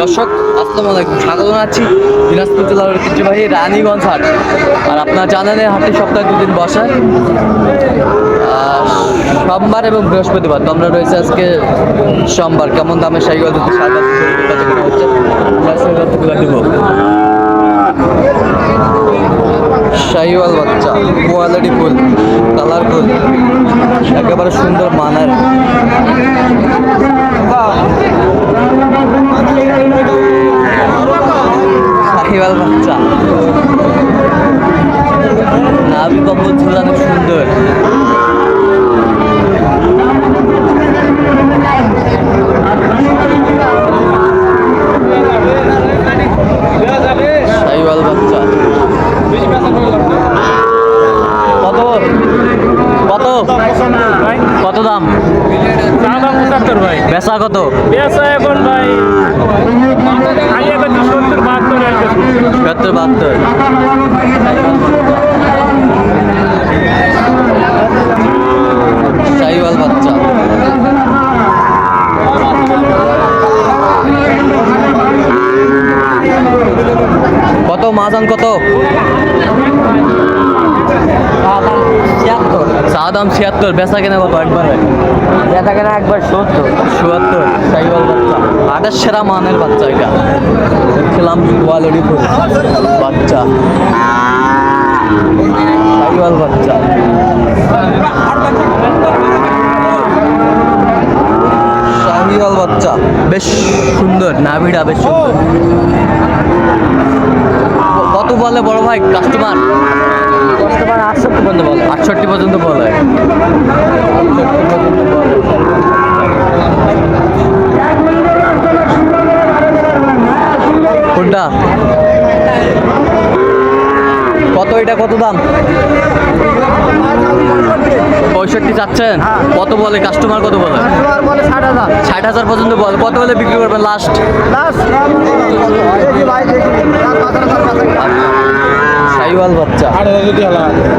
দর্শক, আসসালামু আলাইকুম। স্বাগত জানাচ্ছি দিনাজপুর জেলার ঐতিহ্যবাহী রানীগঞ্জ হাট। আর আপনারা জানেন এই হাটে সপ্তাহে দুদিন বসায় সোমবার এবং বৃহস্পতিবার তো আমরা রয়েছে আজকে সোমবার। কেমন দামে সাইকেল দুটো শাহিওয়াল বাচ্চা, কোয়ালিটি ফুল কালারফুল একেবারে সুন্দর মানের। শাহিওয়াল বাচ্চা। নাভি কম্বল ঝুলানো সুন্দর। শাহিওয়াল বাচ্চা। কত? কত? কত দাম পঁচাত্তর ভাই। বেচা কত? পেঁচা এখন ভাই আগে সত্তর বাহাত্তর সত্তর বাহাত্তর শাহিওয়াল বাচ্চা কত মাজান কত চা ছিয়াত্তর বেচা কেনা কত একবারে? বেচা কেনা একবার সত্তর। চুয়াত্তর সাইওয়াল বাচ্চা। আটার সেরা মানের বাচ্চা এটা। দেখছিলাম কোয়ালিটি বাচ্চা। সাইওয়াল বাচ্চা। শাহিওয়াল বাচ্চা। বেশ সুন্দর নাভিটা বেশ সুন্দর। কত বলে বড় ভাই? কাস্টমার কাস্টমার আটষট্টি পর্যন্ত বলে। আটষট্টি পর্যন্ত বলে। আটষট্টি পর্যন্ত বলে কোনটা? কত এটা? কত দাম? পঁয়ষট্টি চাচ্ছেন? কত বলে? কাস্টমার কত বলে? ষাট হাজার। ষাট হাজার পর্যন্ত বলে। কত বলে বিক্রি করবেন? লাস্ট লাস্ট দেখি ভাই দেখি রাত বাজার হাজার বেচা কেনা। সাইওয়াল বাচ্চা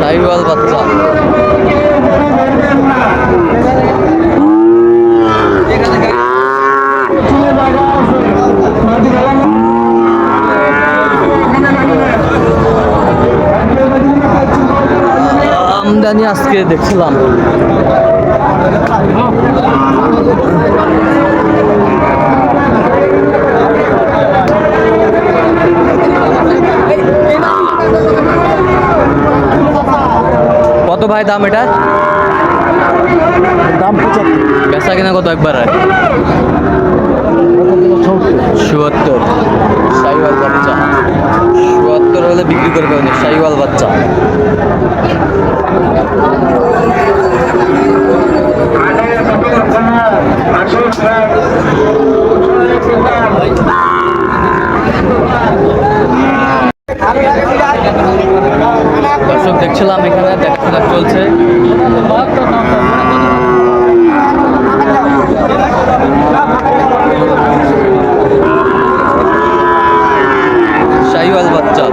সাইওয়াল বাচ্চা। আমদানি আজকে দেখছিলাম। ভাই দাম এটা? দাম বেচা কিনা কত একবার? চুয়াত্তর। সাইওয়াল বাচ্চা। চুয়াত্তর হলে বিক্রি করবে উনি সাইওয়াল বাচ্চা। দেখছিলাম এখানে দেখা চলছে শাহিওয়াল বাচ্চা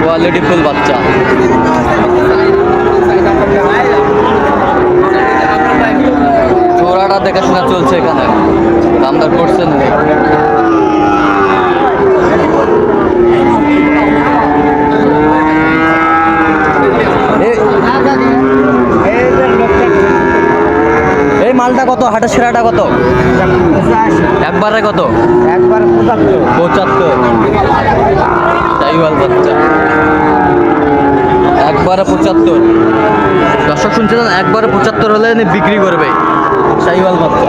কোয়ালিটি ফুল বাচ্চা জোড়াটা চলছে এখানে। দামদার করছেন। এই মালটা কত? হাটের সেরাটা কত? একবারে কত? একবার পঁচাত্তর সাইওয়াল বাচ্চা। একবারে পঁচাত্তর। দর্শক শুনছিলেন একবারে পঁচাত্তর হলে উনি বিক্রি করবে। সাইওয়াল বাচ্চা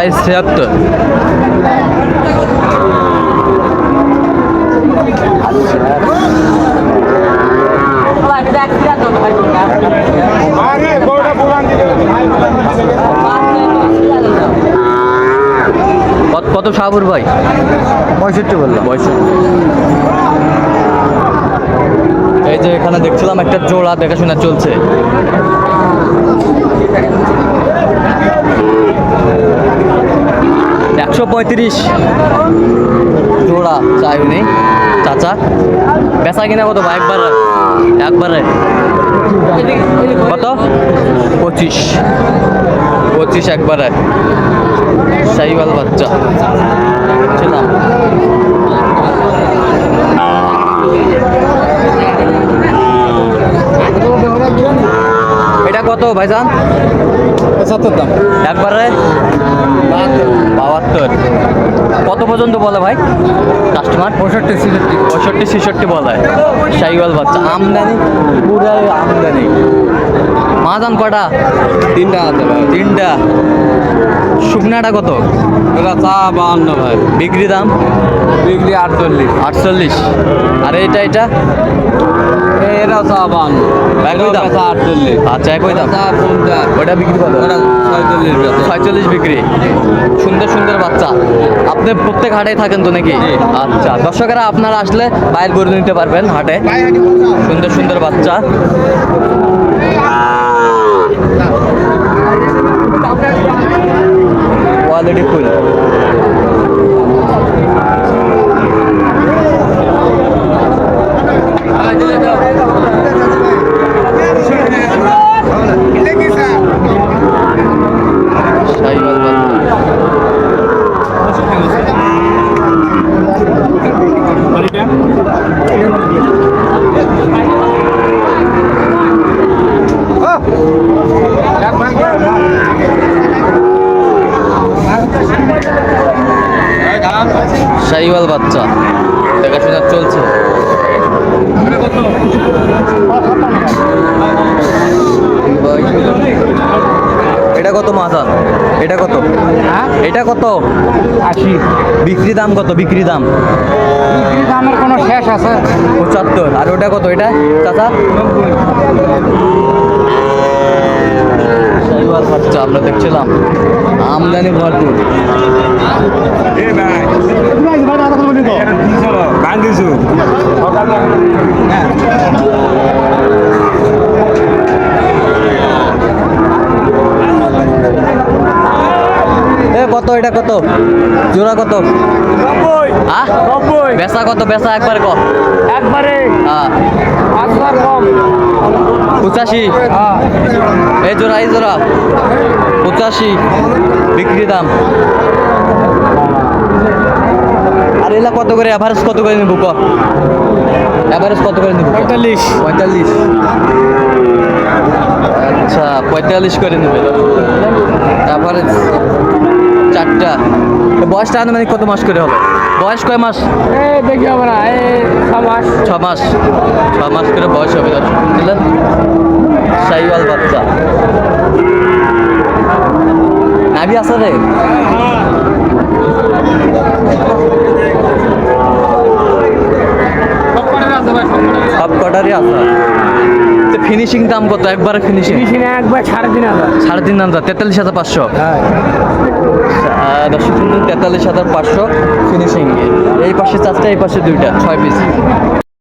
সাইজ ছিয়াত্তর। কত সাবুর ভাই? পঁয়ষট্টি বললাম পঁয়ষট্টি। এই যে এখানে দেখছিলাম একটা জোড়া দেখাশোনা চলছে। একশো পঁয়ত্রিশ। জোড়া চাই নেই চাচা বেচা কিনা কত ভাই? একবার একবারে। কত? পঁচিশ। পঁচিশ একবারে। সাইবাল বাচ্চা। ছিলাম এটা কত ভাইজান? পঁচাত্তর দাম। একবারে? বাহাত্তর কত পর্যন্ত বলে ভাই? কাস্টমার? পঁয়ষট্টি ছেষট্টি। পঁয়ষট্টি ছেষট্টি বলে। সাইওয়াল বাচ্চা। আমদানি পুরাই আমদানি। মাদান কটা তিনটা আছে ভাই। তিনটা। শুকনাটা কত? এটা চা বাহান্ন ভাই। বিক্রি দাম? বিক্রি আটচল্লিশ। আটচল্লিশ। আর এটা এটা? এরা চা বাহান্ন। একই দাম? চা আটচল্লিশ। আচ্ছা একই দাম। চা পঞ্চাশ ওটা বিক্রি কত? ওটা ছয়চল্লিশ ছয়চল্লিশ বিক্রি। সুন্দর সুন্দর বাচ্চা। আপনি প্রত্যেক থাকেন তো নাকি? আচ্ছা দর্শকেরা আপনারা আসলে বাইরে গরু নিতে পারবেন হাটে। সুন্দর সুন্দর বাচ্চা। কোয়ালিটি ফুল শাহিওয়াল বাচ্চা শাহিওয়াল বাচ্চা। দেখাশোনা চলছে। এটা কত মাথা? এটা কত? এটা কত? আশি। বিক্রি দাম কত? বিক্রি দাম? দামের কোনো শেষ আছে। পঁচাত্তর। আর ওটা কত? এটা? চাচা? বাচ্চা আমরা দেখছিলাম। আমদানি ভরপুর। এ কত এটা কত? জোড়া কত? আহ বেচা কত? বেচা একবার ক। একবারে। হ্যাঁ কম। পঁচাশি। এই জোড়া এই জোড়া। পঁচাশি। বিক্রি দাম। আর এলা কত করে? অ্যাভারেজ কত করে নেব অ্যাভারেজ কত করে নেব পঁয়তাল্লিশ। পঁয়তাল্লিশ। আচ্ছা পঁয়তাল্লিশ করে নেবে। অ্যাভারেজ চারটা। বয়সটা আনুমানিক কত মাস করে হবে? বয়স কয় মাস? দেখি আমরা সমাজ ছ মাস। ছ মাস। করে বয়স হবে দর্শক বুঝলেন? সাইওয়াল বাচ্চা। নাভি আছে রে? সব কটারই আছে। ফিনিশিং দাম কত? একবারে ফিনিশিং একবার সাড়ে তিন হাজার। সাড়ে তিন হাজার তেতাল্লিশ হাজার পাঁচশো। হ্যাঁ। দর্শক তেতাল্লিশ হাজার পাঁচশো ফিনিশিং এই পাশে চারটা এই পাশে দুইটা ছয় পিস